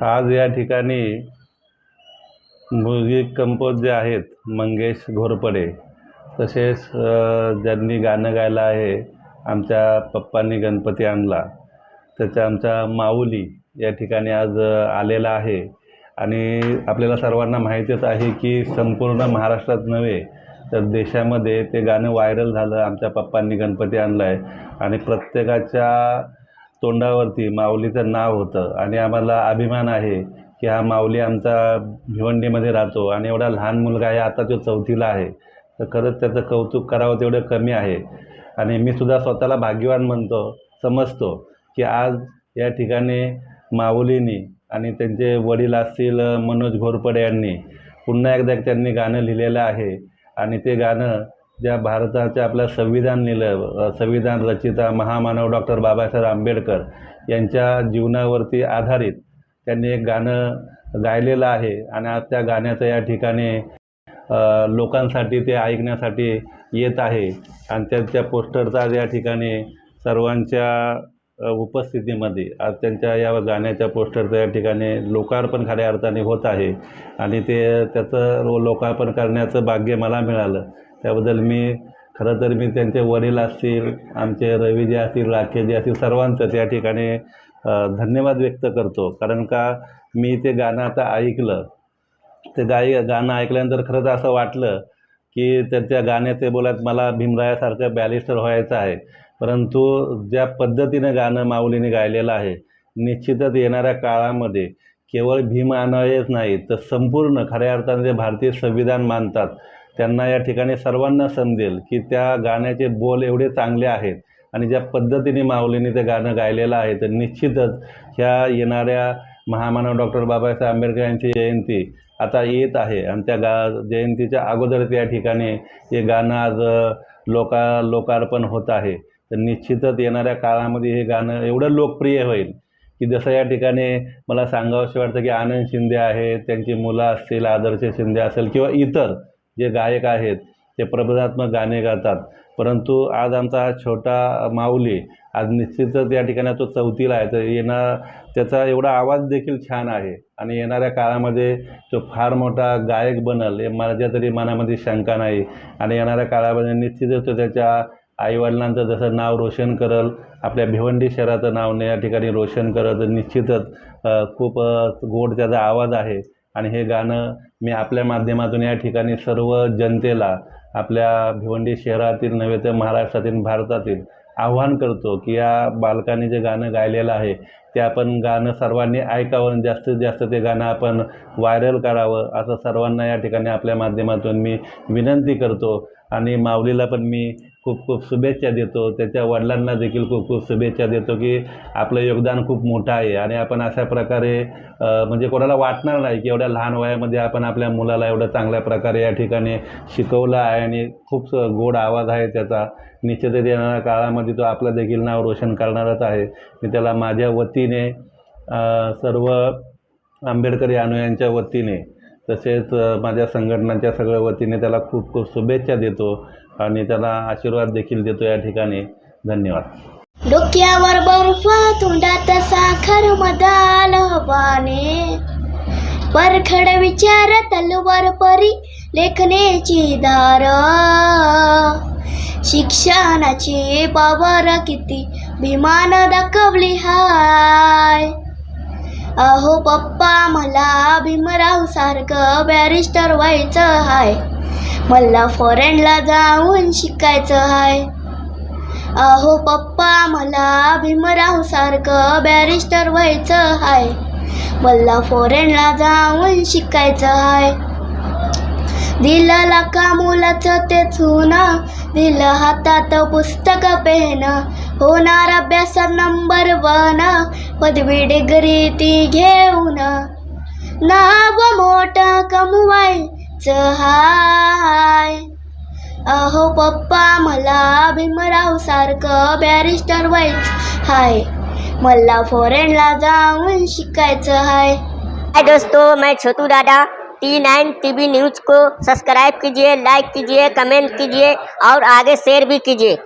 आज या ठिकाणी म्युझिक कंपोज जे आहेत मंगेश घोरपडे तसेच ज्यांनी गाणं गायलं आहे आमच्या पप्पांनी गणपती आणला त्याचा आमचा माऊली या ठिकाणी आज आलेला आहे. आणि आपल्याला सर्वांना माहितीच आहे की संपूर्ण महाराष्ट्रात नव्हे तर देशामध्ये ते गाणं व्हायरल झालं आमच्या पप्पांनी गणपती आणला आहे आणि प्रत्येकाच्या तोंडावरती माऊलीचं नाव होतं. आणि आम्हाला अभिमान आहे की हा माऊली आमचा भिवंडीमध्ये राहतो आणि एवढा लहान मुलगा आहे आता तो चौथीला आहे. तर खरंच त्याचं कौतुक करावं तेवढं कमी आहे. आणि मी सुद्धा स्वतःला भाग्यवान म्हणतो समजतो की आज या ठिकाणी माऊलीनी आणि त्यांचे वडील असतील मनोज घोरपडे यांनी पुन्हा एकदा त्यांनी गाणं लिहिलेलं आहे. आणि ते गाणं ज्या भारताच्या आपलं संविधान लिहिलं संविधान रचिता महामानव डॉक्टर बाबासाहेब आंबेडकर यांच्या जीवनावरती आधारित त्यांनी एक गाणं गायलेलं आहे. आणि आज त्या गाण्याचं या ठिकाणी लोकांसाठी ते ऐकण्यासाठी येत आहे. आणि त्यांच्या पोस्टरचा आज या ठिकाणी सर्वांच्या उपस्थितीमध्ये. आज त्यांच्या या गाण्याच्या पोस्टरचं या ठिकाणी लोकार्पण खऱ्या अर्थाने होत आहे आणि ते त्याचं लो- लोकार्पण करण्याचं भाग्य मला मिळालं. त्याबद्दल मी खरं तर मी त्यांचे वडील असतील आमचे रवीजी असतील राखेजी असतील सर्वांचं त्या ठिकाणी धन्यवाद व्यक्त करतो. कारण का मी ते गाणं आता ऐकलं. ते गाई गाणं ऐकल्यानंतर खरंच असं वाटलं की त्याच्या गाण्याचे बोलात मला भीमरायासारखं बॅलिस्टर व्हायचं आहे. परंतु ज्या पद्धतीनं गाणं माऊलीने गायलेलं आहे निश्चितच येणाऱ्या काळामध्ये केवळ भीम अन्वयच नाही तर संपूर्ण खऱ्या अर्थाने जे भारतीय संविधान मानतात त्यांना या ठिकाणी सर्वांना समजेल की त्या गाण्याचे बोल एवढे चांगले आहेत आणि ज्या पद्धतीने माऊलीने ते गाणं गायलेलं आहे तर निश्चितच ह्या येणाऱ्या महामानव डॉक्टर बाबासाहेब आंबेडकर यांची जयंती आता येत आहे आणि त्या गा जयंतीच्या अगोदरच या ठिकाणी हे गाणं आज लोका लोकार्पण होत आहे. तर निश्चितच येणाऱ्या काळामध्ये हे गाणं एवढं लोकप्रिय होईल की जसं या ठिकाणी मला सांगावंसं वाटतं की आनंद शिंदे आहेत त्यांची मुलं असतील आदर्श शिंदे असेल किंवा इतर जे गायक आहेत ते प्रबोधात्मक गाणे गातात. परंतु आज आमचा हा छोटा माऊली आज निश्चितच या ठिकाणी तो चौथीला आहे. तर येणार त्याचा एवढा आवाज देखील छान आहे. आणि येणाऱ्या काळामध्ये तो फार मोठा गायक बनल हे माझ्या तरी मनामध्ये शंका नाही. आणि येणाऱ्या काळामध्ये निश्चितच तो त्याच्या आईवडिलांचं जसं नाव रोशन करल आपल्या भिवंडी शहराचं नाव या ठिकाणी रोशन करत निश्चितच खूप गोड त्याचा आवाज आहे. आणि हे गाणं मी आपल्या माध्यमातून या ठिकाणी सर्व जनतेला आपल्या भिवंडी शहरातील नव्हे तर महाराष्ट्रातील भारतातील आव्हान करतो की या बालकाने जे गाणं गायलेलं आहे ते आपण गाणं सर्वांनी ऐकावं आणि जास्तीत जास्त ते गाणं आपण व्हायरल करावं असं सर्वांना या ठिकाणी आपल्या माध्यमातून मी विनंती करतो. आणि माऊलीला पण मी खूप खूप शुभेच्छा देतो. त्याच्या वडिलांना देखील खूप खूप शुभेच्छा देतो की आपलं योगदान खूप मोठं आहे. आणि आपण अशा प्रकारे म्हणजे कोणाला वाटणार नाही की एवढ्या लहान वयामध्ये आपण आपल्या मुलाला एवढं चांगल्या प्रकारे या ठिकाणी शिकवलं आहे आणि खूप स- गोड आवाज आहे त्याचा. निश्चितच येणाऱ्या काळामध्ये तो आपलं देखील नाव रोशन करणारच आहे. मी त्याला माझ्या वतीने वतीने सर्व आंबेडकरी अनुयांच्या वतीने तसेच माझ्या संघटनांच्या सगळ्या वतीने त्याला खूप खूप शुभेच्छा देतो आणि त्याला आशीर्वाद देखील देतो या ठिकाणी. धन्यवाद. डोक्यावर बर्फ तोंडात साखर मदाल हवाने. परखड विचार तलवार परी लेखनेची दार शिक्षणाची पावर किती विमानं दाखवली हाय. अहो पप्पा मला भीमराव सारखं बॅरिस्टर व्हायचं हाय. मला फॉरेनला जाऊन शिकायचं हाय. अहो पप्पा मला भीमराव सारखं बॅरिस्टर व्हायचं हाय. मला फॉरेनला जाऊन शिकायचं हाय. दिलं लाका मुलाचं ते चुना? दिलं हातात पुस्तक पेन. होणार अभ्यासात नंबर वन, पदवी डिग्री ती घेऊन. नाव मोठं कमवायचं हाय. अहो पप्पा, मला भीमराव सारखं बॅरिस्टर व्हायचं हाय. मला फॉरेनला जाऊन शिकायचं हाय. हाय दोस्तों, मैं Chhotu Dada. T nine TV news को सब्सक्राइब कीजिए लाइक कीजिए कमेंट कीजिए, और आगे शेयर भी कीजिए.